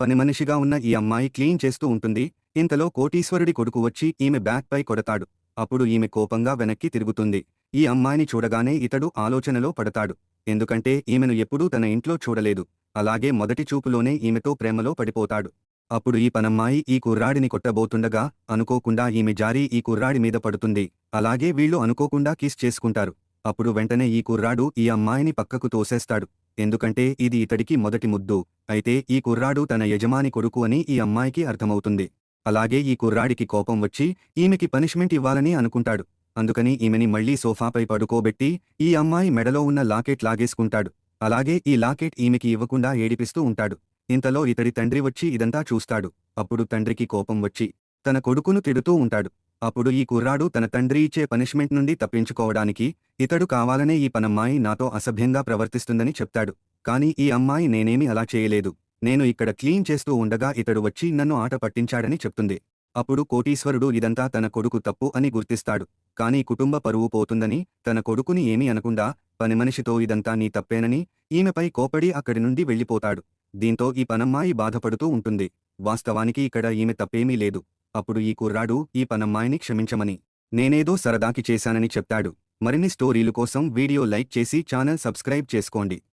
పనిమనిషిగా ఉన్న ఈ అమ్మాయి క్లీన్ చేస్తూ ఉంటుంది. ఇంతలో కోటీశ్వరుడి కొడుకు వచ్చి ఈమె బ్యాక్పై కొడతాడు. అప్పుడు ఈమె కోపంగా వెనక్కి తిరుగుతుంది. ఈ అమ్మాయిని చూడగానే ఇతడు ఆలోచనలో పడతాడు. ఎందుకంటే ఈమెను ఎప్పుడూ తన ఇంట్లో చూడలేదు. అలాగే మొదటి చూపులోనే ఈమెతో ప్రేమలో పడిపోతాడు. అప్పుడు ఈ పనమ్మాయి ఈ కుర్రాడిని కొట్టబోతుండగా అనుకోకుండా ఈమె జారి ఈ కుర్రాడి మీద పడుతుంది. అలాగే వీళ్ళు అనుకోకుండా కిస్ చేసుకుంటారు. అప్పుడు వెంటనే ఈ కుర్రాడు ఈ అమ్మాయిని పక్కకు తోసేస్తాడు. ఎందుకంటే ఇది ఇతడికి మొదటి ముద్దు. అయితే ఈ కుర్రాడు తన యజమాని కొడుకు అని ఈ అమ్మాయికి అర్థమవుతుంది. అలాగే ఈ కుర్రాడికి కోపం వచ్చి ఈమెకి పనిష్మెంట్ ఇవ్వాలని అనుకుంటాడు. అందుకని ఈమెని మళ్ళీ సోఫాపై పడుకోబెట్టి ఈ అమ్మాయి మెడలో ఉన్న లాకెట్ లాగేసుకుంటాడు. అలాగే ఈ లాకెట్ ఈమెకి ఇవ్వకుండా ఏడిపిస్తూ ఉంటాడు. ఇంతలో ఇతడి తండ్రి వచ్చి ఇదంతా చూస్తాడు. అప్పుడు తండ్రికి కోపం వచ్చి తన కొడుకును తిడుతూ ఉంటాడు. అప్పుడు ఈ కుర్రాడు తన తండ్రి ఇచ్చే పనిష్మెంట్ నుండి తప్పించుకోవడానికి ఇతడు కావాలనే ఈ పనమ్మాయి నాతో అసభ్యంగా ప్రవర్తిస్తుందని చెప్తాడు. కాని ఈ అమ్మాయి నేనేమి అలా చేయలేదు. నేను ఇక్కడ క్లీన్ చేస్తూ ఉండగా ఇతడు వచ్చి నన్ను ఆట పట్టించాడని చెప్తుంది. అప్పుడు కోటీశ్వరుడు ఇదంతా తన కొడుకు తప్పు అని గుర్తిస్తాడు. కాని కుటుంబ పరువు పోతుందని తన కొడుకుని ఏమీ అనకుండా పనిమనిషితో ఇదంతా నీ తప్పేనని ఈమెపై కోపడి అక్కడి నుండి వెళ్ళిపోతాడు. దీంతో ఈ పనమ్మాయి బాధపడుతూ ఉంటుంది. వాస్తవానికి ఇక్కడ ఈమె తప్పేమీ లేదు. అప్పుడు ఈ కుర్రాడు ఈ పనమ్మాయిని క్షమించమని నేనేదో సరదాకి చేశానని చెప్తాడు. మరిన్ని స్టోరీలు కోసం వీడియో లైక్ చేసి ఛానల్ సబ్స్క్రైబ్ చేసుకోండి.